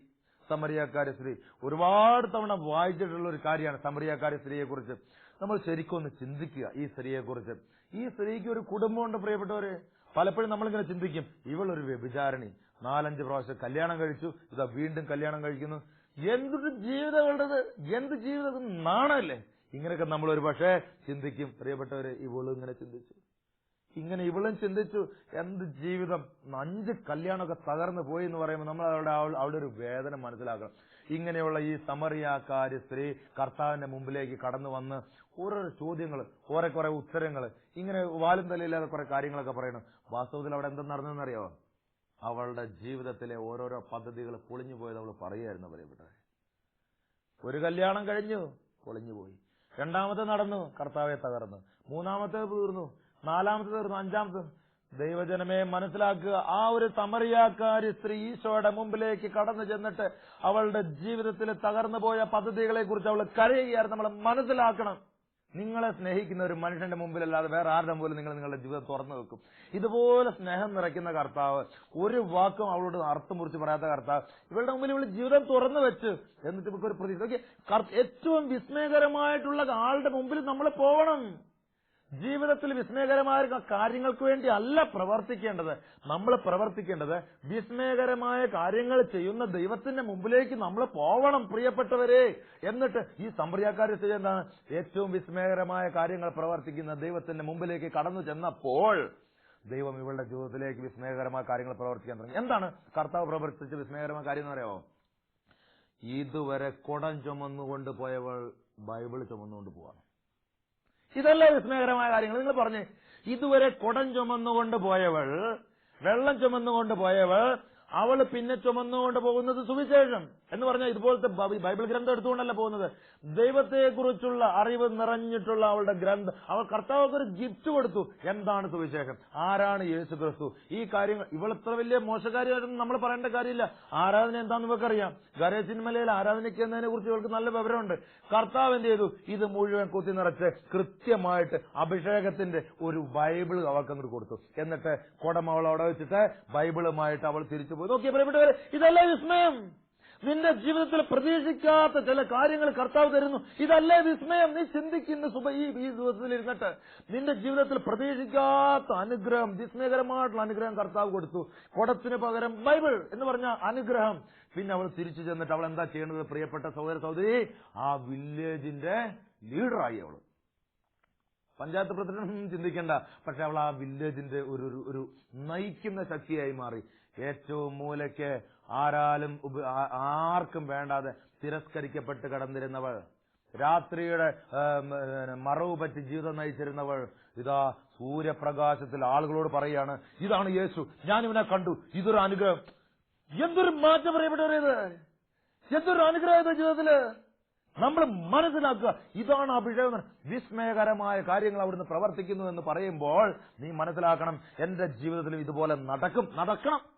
സമറിയാക്കാരി സ്ത്രീ. ഒരുപാട് തവണ വായിച്ചിട്ടുള്ള ഒരു കാര്യമാണ് സമറിയാക്കാരി സ്ത്രീയെ കുറിച്ച് നമ്മൾ ശരിക്കും ഒന്ന് ചിന്തിക്കുക ഈ സ്ത്രീയെ കുറിച്ച് ഈ സ്ത്രീക്ക് ഒരു കുടുംബമുണ്ട് പ്രിയപ്പെട്ടവരെ. പലപ്പോഴും നമ്മളിങ്ങനെ ചിന്തിക്കും ഇവളൊരു വ്യഭിചാരണി. നാലഞ്ച് പ്രാവശ്യം കല്യാണം കഴിച്ചു ഇതാ വീണ്ടും കല്യാണം കഴിക്കുന്നു. എന്തൊരു ജീവിതം ഉള്ളത് എന്ത് ജീവിതം? നാണല്ലേ? ഇങ്ങനെയൊക്കെ നമ്മൾ ഒരു പക്ഷേ ചിന്തിക്കും. പ്രിയപ്പെട്ടവര് ഇവളും ഇങ്ങനെ ചിന്തിച്ചു. ഇങ്ങനെ ഇവളും ചിന്തിച്ചു എന്ത് ജീവിതം? അഞ്ച് കല്യാണമൊക്കെ തകർന്നു പോയി എന്ന് പറയുമ്പോൾ നമ്മൾ അവളുടെ അവൾ- അവളുടെ ഒരു വേദന മനസ്സിലാക്കണം. ഇങ്ങനെയുള്ള ഈ സമറിയാക്കാരി സ്ത്രീ കർത്താവിന്റെ മുമ്പിലേക്ക് കടന്നു വന്ന് ഓരോരോ ചോദ്യങ്ങൾ കുറെ കുറെ ഉത്തരങ്ങൾ ഇങ്ങനെ വാലും തലയില്ലാതെ കുറെ കാര്യങ്ങളൊക്കെ പറയണം. വാസ്തവത്തിൽ അവിടെ എന്താ നടന്നതെന്നറിയോ? അവളുടെ ജീവിതത്തിലെ ഓരോരോ പദ്ധതികൾ പൊളിഞ്ഞു പോയത് അവൾ പറയുമായിരുന്നു പറയപ്പെട്ടത് ഒരു കല്യാണം കഴിഞ്ഞു പൊളിഞ്ഞു പോയി. രണ്ടാമത്തെ നടന്നു കർത്താവെ തകർന്നു. മൂന്നാമത്തെ തീർന്നു നാലാമത്തെ തീർന്നു അഞ്ചാമത്തെ ദൈവജനമേ മനസ്സിലാക്കുക. ആ ഒരു തമറിയാക്കാരി സ്ത്രീ ഈശോയുടെ മുമ്പിലേക്ക് കടന്നു ചെന്നിട്ട് അവളുടെ ജീവിതത്തിൽ തകർന്നു പോയ പദ്ധതികളെ കുറിച്ച് അവൾ കരയുകയായിരുന്നു നമ്മൾ മനസ്സിലാക്കണം. നിങ്ങളെ സ്നേഹിക്കുന്ന ഒരു മനുഷ്യന്റെ മുമ്പിലല്ലാതെ വേറെ ആരുടെ പോലും നിങ്ങൾ നിങ്ങളുടെ ജീവിതം തുറന്നു വെക്കും. ഇതുപോലെ സ്നേഹം നിറയ്ക്കുന്ന കർത്താവ് ഒരു വാക്കും അവളോട് അർത്ഥം മുറിച്ച് പറയാത്ത കർത്താവ് ഇവളുടെ മുമ്പിൽ ഇവൾ ജീവിതം തുറന്നു വെച്ച് എന്നിട്ട് ഇവർക്ക് ഒരു പ്രതീക്ഷ. ഏറ്റവും വിസ്മയകരമായിട്ടുള്ള ആളുടെ മുമ്പിൽ നമ്മൾ പോകണം ജീവിതത്തിൽ വിസ്മയകരമായ കാര്യങ്ങൾക്ക് വേണ്ടി അല്ല പ്രവർത്തിക്കേണ്ടത്. നമ്മൾ പ്രവർത്തിക്കേണ്ടത് വിസ്മയകരമായ കാര്യങ്ങൾ ചെയ്യുന്ന ദൈവത്തിന്റെ മുമ്പിലേക്ക് നമ്മൾ പോവണം പ്രിയപ്പെട്ടവരെ. എന്നിട്ട് ഈ സമ്പ്രദായക്കാരെ എന്താണ്? ഏറ്റവും വിസ്മയകരമായ കാര്യങ്ങൾ പ്രവർത്തിക്കുന്ന ദൈവത്തിന്റെ മുമ്പിലേക്ക് കടന്നു ചെന്നപ്പോൾ ദൈവം ഇവളുടെ ജീവിതത്തിലേക്ക് വിസ്മയകരമായ കാര്യങ്ങൾ പ്രവർത്തിക്കാൻ തുടങ്ങി. എന്താണ്? കർത്താവ് പ്രവർത്തിച്ച വിസ്മയകരമായ കാര്യം എന്ന് പറയാമോ? ഇതുവരെ കുടം ചുമന്നുകൊണ്ട് പോയവൾ ബൈബിൾ ചുമന്നുകൊണ്ട് പോവാണ്. ഇതല്ലേ വിസ്മയകരമായ കാര്യങ്ങൾ. നിങ്ങൾ പറഞ്ഞേ ഇതുവരെ കുടം ചുമന്നുകൊണ്ട് പോയവൾ വെള്ളം ചുമന്നുകൊണ്ട് പോയവൾ അവൾ പിന്നെ ചുമന്നുകൊണ്ട് പോകുന്നത് സുവിശേഷം. എന്ന് പറഞ്ഞാൽ ഇതുപോലത്തെ ബൈബിൾ ഗ്രന്ഥം എടുത്തുകൊണ്ടല്ല പോകുന്നത്. ദൈവത്തെക്കുറിച്ചുള്ള അറിവ് നിറഞ്ഞിട്ടുള്ള അവളുടെ ഗ്രന്ഥം. അവൾ കർത്താവർക്ക് ഒരു ഗിഫ്റ്റ് കൊടുത്തു. എന്താണ് സുവിശേഷം? ആരാണ് യേശു ക്രിസ്തു ഈ കാര്യങ്ങൾ ഇവൾ ഇത്ര വലിയ മോശകാരിയായിട്ടൊന്നും നമ്മൾ പറയേണ്ട കാര്യമില്ല. ആരാധന എന്താണെന്ന് ഇവക്കറിയാം ഗരേജിന്മലയിൽ ആരാധനയ്ക്ക് എന്നതിനെ കുറിച്ച് ഇവൾക്ക് നല്ല വിവരമുണ്ട്. കർത്താവ് എന്ത് ചെയ്തു? ഇത് മുഴുവൻ കുത്തി നിറച്ച് കൃത്യമായിട്ട് അഭിഷേകത്തിന്റെ ഒരു ബൈബിൾ അവൾക്ക് അങ്ങോട്ട് കൊടുത്തു. എന്നിട്ട് കുടമവൾ അവിടെ വെച്ചിട്ട് ബൈബിളുമായിട്ട് അവൾ തിരിച്ചു പോയി നോക്കിയ പ്രിയപ്പെട്ടവരെ ഇതല്ലേ വിസ്മയം. നിന്റെ ജീവിതത്തിൽ പ്രതീക്ഷിക്കാത്ത ചില കാര്യങ്ങൾ കർത്താവ് തരുന്നു. ഇതല്ലേ വിസ്മയം. നീ ചിന്തിക്കുന്ന സുബ ഈ ഈ ദിവസത്തിൽ ഇരുന്നിട്ട്. നിന്റെ ജീവിതത്തിൽ പ്രതീക്ഷിക്കാത്ത അനുഗ്രഹം വിസ്മയകരമായിട്ടുള്ള അനുഗ്രഹം കർത്താവ് കൊടുത്തു. കുടത്തിന് പകരം ബൈബിൾ എന്ന് പറഞ്ഞ അനുഗ്രഹം. പിന്നെ അവൾ തിരിച്ചു ചെന്നിട്ട് അവൾ എന്താ ചെയ്യേണ്ടത്? പ്രിയപ്പെട്ട സഹോദര സഹോദരി ആ വില്ലേജിന്റെ ലീഡറായി അവൾ പഞ്ചായത്ത് പ്രസിഡന്റ് ചിന്തിക്കേണ്ട. പക്ഷെ അവൾ ആ വില്ലേജിന്റെ ഒരു- ഒരു നയിക്കുന്ന ശക്തിയായി മാറി. ഏറ്റവും മൂലയ്ക്ക് ആരാലും ആർക്കും വേണ്ടാതെ തിരസ്കരിക്കപ്പെട്ട് കടന്നിരുന്നവൾ. രാത്രിയുടെ മറവ് പറ്റി ജീവിതം നയിച്ചിരുന്നവൾ. ഇതാ സൂര്യപ്രകാശത്തിൽ ആളുകളോട് പറയാണ് ഇതാണ് യേശു. ഞാൻ ഇവനെ കണ്ടു. ഇതൊരു അനുഗ്രഹം. എന്തൊരു മാറ്റം പറയപ്പെട്ടവരേത് എന്തൊരു അനുഗ്രഹം ജീവിതത്തിൽ? നമ്മൾ മനസ്സിലാക്കുക ഇതാണ് അഭിഷേകം. വിസ്മയകരമായ കാര്യങ്ങൾ അവിടുന്ന് പ്രവർത്തിക്കുന്നു എന്ന് പറയുമ്പോൾ നീ മനസ്സിലാക്കണം എന്റെ ജീവിതത്തിലും ഇതുപോലെ നടക്കും നടക്കണം.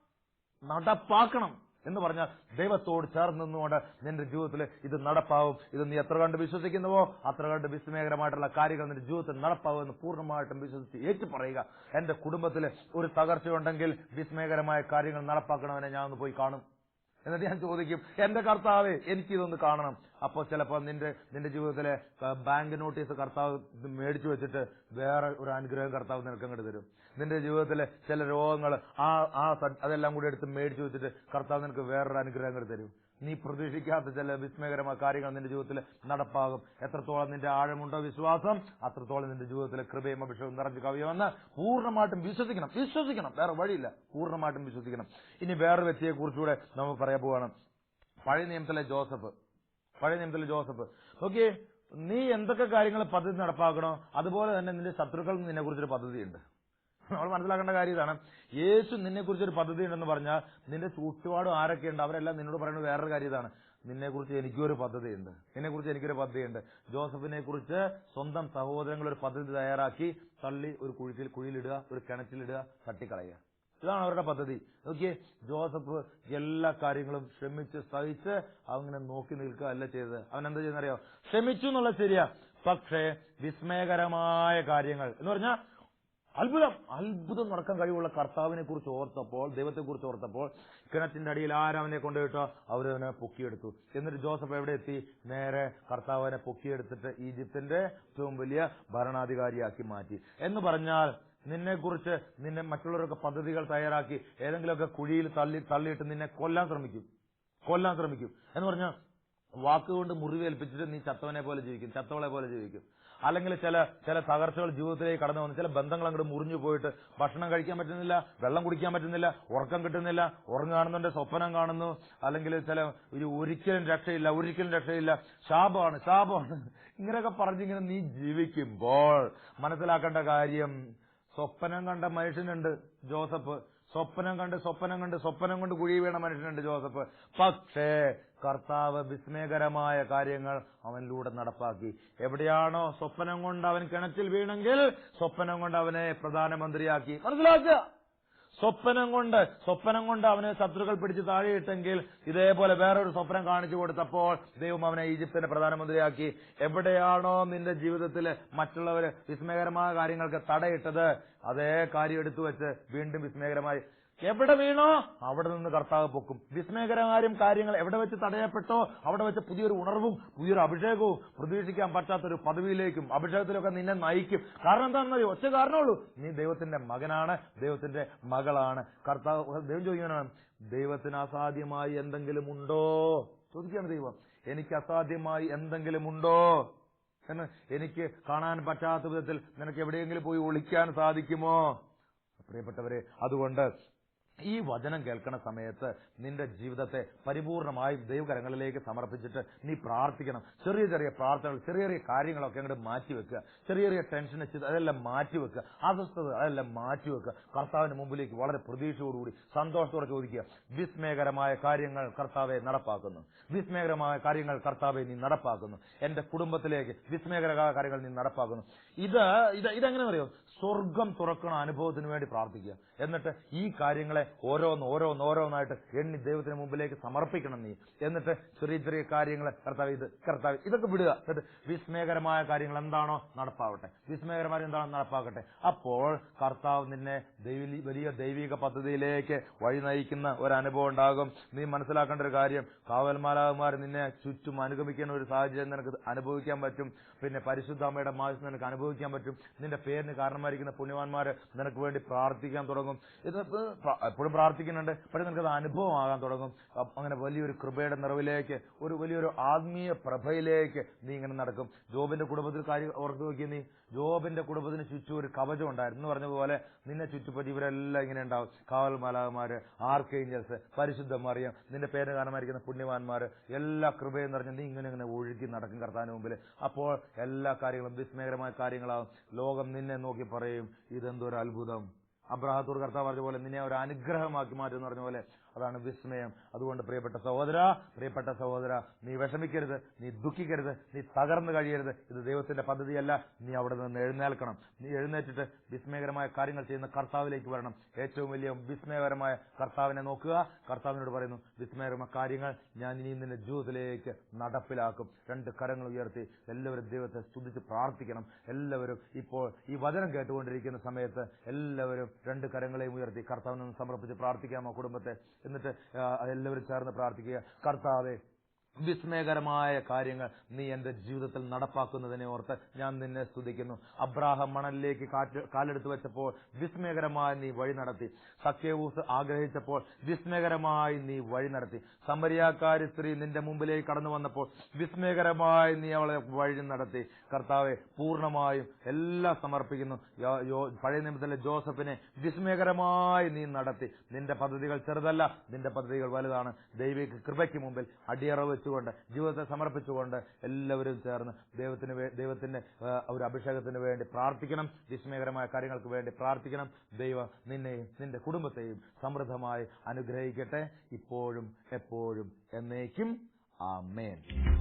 നടപ്പാക്കണം എന്ന് പറഞ്ഞാൽ ദൈവത്തോട് ചേർന്ന് നിന്നുകൊണ്ട് നിന്റെ ജീവിതത്തിൽ ഇത് നടപ്പാവും. ഇത് നീ എത്ര കണ്ട് വിശ്വസിക്കുന്നുവോ അത്ര കണ്ട് വിസ്മയകരമായിട്ടുള്ള കാര്യങ്ങൾ നിന്റെ ജീവിതത്തിൽ നടപ്പാവും എന്ന് പൂർണമായിട്ടും വിശ്വസിച്ച് ഏറ്റു പറയുക എന്റെ കുടുംബത്തിൽ ഒരു തകർച്ചയുണ്ടെങ്കിൽ വിസ്മയകരമായ കാര്യങ്ങൾ നടപ്പാക്കണമെന്നെ ഞാൻ ഒന്ന് പോയി കാണും. എന്നിട്ട് ഞാൻ ചോദിക്കും എന്റെ കർത്താവേ എനിക്കിതൊന്ന് കാണണം. അപ്പോൾ ചിലപ്പോൾ നിന്റെ നിന്റെ ജീവിതത്തിലെ ബാങ്ക് നോട്ടീസ് കർത്താവ് മേടിച്ചു വെച്ചിട്ട് വേറെ ഒരു അനുഗ്രഹം കർത്താവ് നിനക്ക് അങ്ങോട്ട് തരും. നിന്റെ ജീവിതത്തിലെ ചില രോഗങ്ങൾ ആ ആ അതെല്ലാം കൂടി എടുത്ത് മേടിച്ചു വെച്ചിട്ട് കർത്താവ് നിനക്ക് വേറൊരു അനുഗ്രഹം അങ്ങോട്ട് തരും. നീ പ്രതീക്ഷിക്കാത്ത ചില വിസ്മയകരമായ കാര്യങ്ങൾ നിന്റെ ജീവിതത്തിൽ നടപ്പാകും. എത്രത്തോളം നിന്റെ ആഴമുണ്ടോ വിശ്വാസം അത്രത്തോളം നിന്റെ ജീവിതത്തിലെ കൃപയും അഭിഷേകം നിറഞ്ഞു കവിയുമെന്ന് പൂർണമായിട്ടും വിശ്വസിക്കണം. വിശ്വസിക്കണം. വേറെ വഴിയില്ല. പൂർണമായിട്ടും വിശ്വസിക്കണം. ഇനി വേറൊരു വ്യക്തിയെ കുറിച്ചുകൂടെ നമ്മൾ പറയാൻ പോവാണ്. പഴയ നിയമത്തിലെ ജോസഫ്. പഴയ നിയമത്തിലെ ജോസഫ്. ഓക്കെ നീ എന്തൊക്കെ കാര്യങ്ങൾ പദ്ധതി നടപ്പാക്കണോ അതുപോലെ തന്നെ നിന്റെ ശത്രുക്കൾ നിന്നെ കുറിച്ചൊരു പദ്ധതിയുണ്ട്. നമ്മൾ മനസ്സിലാക്കേണ്ട കാര്യം ഇതാണ്. യേശു നിന്നെ കുറിച്ചൊരു പദ്ധതി ഉണ്ടെന്ന് പറഞ്ഞാൽ നിന്റെ ചുറ്റുപാടും ആരൊക്കെയുണ്ട് അവരെല്ലാം നിന്നോട് പറയുന്നത് വേറൊരു കാര്യം ഇതാണ്. നിന്നെ കുറിച്ച് എനിക്കൊരു പദ്ധതിയുണ്ട്. നിന്നെ കുറിച്ച് എനിക്കൊരു പദ്ധതിയുണ്ട്. ജോസഫിനെ കുറിച്ച് സ്വന്തം സഹോദരങ്ങൾ ഒരു പദ്ധതി തയ്യാറാക്കി തള്ളി ഒരു കുഴിയിൽ കുഴിയിലിടുക ഒരു കിണറ്റിലിടുക തട്ടിക്കളയുക. ഇതാണ് അവരുടെ പദ്ധതി. നോക്കിയേ ജോസഫ് എല്ലാ കാര്യങ്ങളും ശ്രമിച്ച് സഹിച്ച് അവനെ നോക്കി നിൽക്കുക അല്ല ചെയ്തത്. അവൻ എന്താ ചെയ്യുന്നറിയോ? ശ്രമിച്ചു എന്നുള്ള ശരിയാ. പക്ഷേ വിസ്മയകരമായ കാര്യങ്ങൾ എന്ന് പറഞ്ഞാൽ അത്ഭുതം. അത്ഭുതം നടക്കാൻ കഴിവുള്ള കർത്താവിനെ കുറിച്ച് ഓർത്തപ്പോൾ ദൈവത്തെ കുറിച്ച് ഓർത്തപ്പോൾ കിണറ്റിന്റെ അടിയിൽ ആരവനെ കൊണ്ടുപോയിട്ടോ? അവരവനെ പൊക്കിയെടുത്തു. എന്നിട്ട് ജോസഫ് എവിടെ എത്തി? നേരെ കർത്താവിനെ പൊക്കിയെടുത്തിട്ട് ഈജിപ്തിന്റെ ഏറ്റവും വലിയ ഭരണാധികാരിയാക്കി മാറ്റി. എന്ന് പറഞ്ഞാൽ നിന്നെ കുറിച്ച് നിന്നെ മറ്റുള്ളവരൊക്കെ പദ്ധതികൾ തയ്യാറാക്കി ഏതെങ്കിലുമൊക്കെ കുഴിയിൽ തള്ളി തള്ളിയിട്ട് നിന്നെ കൊല്ലാൻ ശ്രമിക്കും. കൊല്ലാൻ ശ്രമിക്കും. എന്ന് പറഞ്ഞാൽ വാക്കുകൊണ്ട് മുറിവേൽപ്പിച്ചിട്ട് നീ ചത്തവനെ പോലെ ജീവിക്കും ചത്തവളെ പോലെ ജീവിക്കും. അല്ലെങ്കിൽ ചില ചില തകർച്ചകൾ ജീവിതത്തിലേക്ക് കടന്നു വന്നു ചില ബന്ധങ്ങൾ അങ്ങോട്ട് മുറിഞ്ഞു പോയിട്ട് ഭക്ഷണം കഴിക്കാൻ പറ്റുന്നില്ല വെള്ളം കുടിക്കാൻ പറ്റുന്നില്ല ഉറക്കം കിട്ടുന്നില്ല ഉറങ്ങ് കാണുന്നുണ്ട് സ്വപ്നം കാണുന്നു അല്ലെങ്കിൽ ചില ഒരു ഒരിക്കലും രക്ഷയില്ല ഒരിക്കലും രക്ഷയില്ല. ശാപമാണ് ശാപമാണ്. ഇങ്ങനെയൊക്കെ പറഞ്ഞിങ്ങനെ നീ ജീവിക്കുമ്പോൾ മനസ്സിലാക്കേണ്ട കാര്യം സ്വപ്നം കണ്ട മനുഷ്യനുണ്ട് ജോസഫ്. സ്വപ്നം കണ്ട് സ്വപ്നം കണ്ട് സ്വപ്നം കൊണ്ട് കുഴി വീണ മനുഷ്യനുണ്ട് ജോസഫ്. പക്ഷേ കർത്താവ് വിസ്മയകരമായ കാര്യങ്ങൾ അവനിലൂടെ നടപ്പാക്കി. എവിടെയാണോ സ്വപ്നം കൊണ്ട് അവൻ കിണറ്റിൽ വീണെങ്കിൽ സ്വപ്നം കൊണ്ട് അവനെ പ്രധാനമന്ത്രിയാക്കി. മനസ്സിലാക്കുക. സ്വപ്നം കൊണ്ട് സ്വപ്നം കൊണ്ട് അവന് ശത്രുക്കൾ പിടിച്ച് താഴെയിട്ടെങ്കിൽ ഇതേപോലെ വേറൊരു സ്വപ്നം കാണിച്ചു കൊടുത്തപ്പോൾ ദൈവം അവനെ ഈജിപ്തിന്റെ പ്രധാനമന്ത്രിയാക്കി. എവിടെയാണോ നിന്റെ ജീവിതത്തിൽ മറ്റുള്ളവര് വിസ്മയകരമായ കാര്യങ്ങൾക്ക് തടയിട്ടത് അതേ കാര്യം എടുത്തു വെച്ച് വീണ്ടും വിസ്മയകരമായി എവിടെ വീണോ അവിടെ നിന്ന് കർത്താവ് പൊക്കും. വിസ്മയകരമായ കാര്യങ്ങൾ എവിടെ വെച്ച് തടയപ്പെട്ടോ? അവിടെ വെച്ച് പുതിയൊരു ഉണർവും പുതിയൊരു അഭിഷേകവും പ്രതീക്ഷിക്കാൻ പറ്റാത്തൊരു പദവിയിലേക്കും അഭിഷേകത്തിലൊക്കെ നിന്നെ നയിക്കും. കാരണം എന്താണെന്നറിയോ? ഒറ്റ കാരണമുള്ളൂ. നീ ദൈവത്തിന്റെ മകനാണ് ദൈവത്തിന്റെ മകളാണ്. കർത്താവ് ദൈവം ചോദിക്കാനാണ് ദൈവത്തിന് അസാധ്യമായി എന്തെങ്കിലും ഉണ്ടോ? ചോദിക്കുകയാണ് ദൈവം. എനിക്ക് അസാധ്യമായി എന്തെങ്കിലും ഉണ്ടോ? എന്ന് എനിക്ക് കാണാൻ പറ്റാത്ത വിധത്തിൽ നിനക്ക് എവിടെയെങ്കിലും പോയി ഒളിക്കാൻ സാധിക്കുമോ? പ്രിയപ്പെട്ടവരെ അതുകൊണ്ട് ഈ വചനം കേൾക്കുന്ന സമയത്ത് നിന്റെ ജീവിതത്തെ പരിപൂർണമായി ദൈവകരങ്ങളിലേക്ക് സമർപ്പിച്ചിട്ട് നീ പ്രാർത്ഥിക്കണം. ചെറിയ ചെറിയ പ്രാർത്ഥനകൾ ചെറിയ ചെറിയ കാര്യങ്ങളൊക്കെ അങ്ങോട്ട് മാറ്റിവെക്കുക ചെറിയ ചെറിയ ടെൻഷൻ അതെല്ലാം മാറ്റിവെക്കുക അസ്വസ്ഥത അതെല്ലാം മാറ്റിവെക്കുക കർത്താവിന് മുമ്പിലേക്ക് വളരെ പ്രതീക്ഷയോടുകൂടി സന്തോഷത്തോടെ ചോദിക്കുക. വിസ്മയകരമായ കാര്യങ്ങൾ കർത്താവെ നടപ്പാക്കുന്നു. വിസ്മയകരമായ കാര്യങ്ങൾ കർത്താവെ നീ നടപ്പാക്കുന്നു. എന്റെ കുടുംബത്തിലേക്ക് വിസ്മയകരമായ കാര്യങ്ങൾ നീ നടപ്പാക്കുന്നു. ഇത് ഇത് ഇതെങ്ങനെ അറിയോ? സ്വർഗം തുറക്കുന്ന അനുഭവത്തിന് വേണ്ടി പ്രാർത്ഥിക്കുക. എന്നിട്ട് ഈ കാര്യങ്ങളെ ഓരോന്ന് ഓരോന്ന് ഓരോന്നായിട്ട് എണ്ണി ദൈവത്തിന് മുമ്പിലേക്ക് സമർപ്പിക്കണം നീ. എന്നിട്ട് ചെറിയ ചെറിയ കാര്യങ്ങൾ കർത്താവ് ഇത് കർത്താവ് ഇതൊക്കെ വിടുക. എന്നിട്ട് വിസ്മയകരമായ കാര്യങ്ങൾ എന്താണോ നടപ്പാവട്ടെ. വിസ്മയകരമായ എന്താണോ നടപ്പാക്കട്ടെ അപ്പോൾ കർത്താവ് നിന്നെ വലിയ ദൈവിക പദ്ധതിയിലേക്ക് വഴി നയിക്കുന്ന ഒരു അനുഭവം ഉണ്ടാകും. നീ മനസ്സിലാക്കേണ്ട ഒരു കാര്യം കാവൽമാലാകുമാർ നിന്നെ ചുറ്റും അനുഗമിക്കുന്ന ഒരു സാഹചര്യം നിനക്ക് അനുഭവിക്കാൻ പറ്റും. പിന്നെ പരിശുദ്ധ അമ്മയുടെ മാസം നിനക്ക് അനുഭവിക്കാൻ പറ്റും. നിന്റെ പേരിന് കാരണമായിരിക്കുന്ന പുണ്യവാന്മാര് നിനക്ക് വേണ്ടി പ്രാർത്ഥിക്കാൻ തുടങ്ങും. ഇത് എപ്പോഴും പ്രാർത്ഥിക്കുന്നുണ്ട്. പക്ഷെ നിനക്കത് അനുഭവമാകാൻ തുടങ്ങും. അങ്ങനെ വലിയൊരു കൃപയുടെ നിറവിലേക്ക് ഒരു വലിയൊരു ആത്മീയ പ്രഭയിലേക്ക് നീ ഇങ്ങനെ നടക്കും. ജോബിന്റെ കുടുംബത്തിൽ കാര്യം ഓർത്ത് നോക്കിയ നീ. ജോബിന്റെ കുടുംബത്തിന് ചുറ്റും ഒരു കവചം ഉണ്ടായിരുന്നു. എന്ന് പറഞ്ഞതുപോലെ പോലെ നിന്നെ ചുറ്റുപറ്റി ഇവരെല്ലാം ഇങ്ങനെ ഉണ്ടാവും. കാവൽ മാലാകന്മാര് ആർക്കേഞ്ചൽസ് പരിശുദ്ധ നിന്റെ പേര് കാണാമായിരിക്കുന്ന പുണ്യവാന്മാർ എല്ലാ കൃപയും നിറഞ്ഞ് നീ ഇങ്ങനെ ഇങ്ങനെ ഒഴുകി നടക്കും കർത്താവിന് മുമ്പിൽ അപ്പോൾ എല്ലാ കാര്യങ്ങളും വിസ്മയകരമായ കാര്യങ്ങളാവും. ലോകം നിന്നെ നോക്കി പറയും ഇതെന്തൊരു അത്ഭുതം. അബ്രാഹത്തൂർ കർത്താവ് പറഞ്ഞ പോലെ നിന്നെ ഒരു അനുഗ്രഹമാക്കി മാറ്റും എന്ന് പറഞ്ഞ പോലെ അതാണ് വിസ്മയം. അതുകൊണ്ട് പ്രിയപ്പെട്ട സഹോദര പ്രിയപ്പെട്ട സഹോദര നീ വിഷമിക്കരുത് നീ ദുഃഖിക്കരുത് നീ തകർന്നു കഴിയരുത്. ഇത് ദൈവത്തിന്റെ പദ്ധതിയല്ല. നീ അവിടെ നിന്ന് എഴുന്നേൽക്കണം. നീ എഴുന്നേറ്റിട്ട് വിസ്മയകരമായ കാര്യങ്ങൾ ചെയ്യുന്ന കർത്താവിലേക്ക് വരണം. ഏറ്റവും വലിയ വിസ്മയകരമായ കർത്താവിനെ നോക്കുക. കർത്താവിനോട് പറയുന്നു വിസ്മയകരമായ കാര്യങ്ങൾ ഞാൻ ഇനി നിന്റെ ജീവിതത്തിലേക്ക് നടപ്പിലാക്കും. രണ്ട് കരങ്ങൾ ഉയർത്തി എല്ലാവരും ദൈവത്തെ സ്തുതിച്ച് പ്രാർത്ഥിക്കണം. എല്ലാവരും ഇപ്പോൾ ഈ വചനം കേട്ടുകൊണ്ടിരിക്കുന്ന സമയത്ത് എല്ലാവരും രണ്ട് കരങ്ങളെയും ഉയർത്തി കർത്താവിനൊന്ന് സമർപ്പിച്ച് പ്രാർത്ഥിക്കാം പ്രാർത്ഥിക്കാമോ കുടുംബത്തെ? എന്നിട്ട് എല്ലാവരും ചേർന്ന് പ്രാർത്ഥിക്കുക. കർത്താവെ വിസ്മയകരമായ കാര്യങ്ങൾ നീ എന്റെ ജീവിതത്തിൽ നടപ്പാക്കുന്നതിനെ ഓർത്ത് ഞാൻ നിന്നെ സ്തുതിക്കുന്നു. അബ്രാഹം മണലിലേക്ക് കാറ്റ് കാലെടുത്ത് വെച്ചപ്പോൾ വിസ്മയകരമായി നീ വഴി നടത്തി. സഖ്യവൂസ് ആഗ്രഹിച്ചപ്പോൾ വിസ്മയകരമായി നീ വഴി നടത്തി. സമരിയാക്കാരി സ്ത്രീ നിന്റെ മുമ്പിലേക്ക് കടന്നു വന്നപ്പോൾ വിസ്മയകരമായി നീ അവളെ വഴി നടത്തി. കർത്താവെ പൂർണമായും എല്ലാം സമർപ്പിക്കുന്നു. പഴയ നിമിഷത്തിലെ ജോസഫിനെ വിസ്മയകരമായി നീ നടത്തി. നിന്റെ പദ്ധതികൾ ചെറുതല്ല നിന്റെ പദ്ധതികൾ വലുതാണ്. ദൈവിക കൃപയ്ക്ക് മുമ്പിൽ അടിയറ വെച്ചുകൊണ്ട് ജീവിതത്തെ സമർപ്പിച്ചുകൊണ്ട് എല്ലാവരും ചേർന്ന് ദൈവത്തിന് ദൈവത്തിന്റെ ഒരു അഭിഷേകത്തിന് വേണ്ടി പ്രാർത്ഥിക്കണം. വിസ്മയകരമായ കാര്യങ്ങൾക്ക് വേണ്ടി പ്രാർത്ഥിക്കണം. ദൈവം നിന്നെയും നിന്റെ കുടുംബത്തെയും സമൃദ്ധമായി അനുഗ്രഹിക്കട്ടെ. ഇപ്പോഴും എപ്പോഴും എന്നേക്കും. ആമേൻ.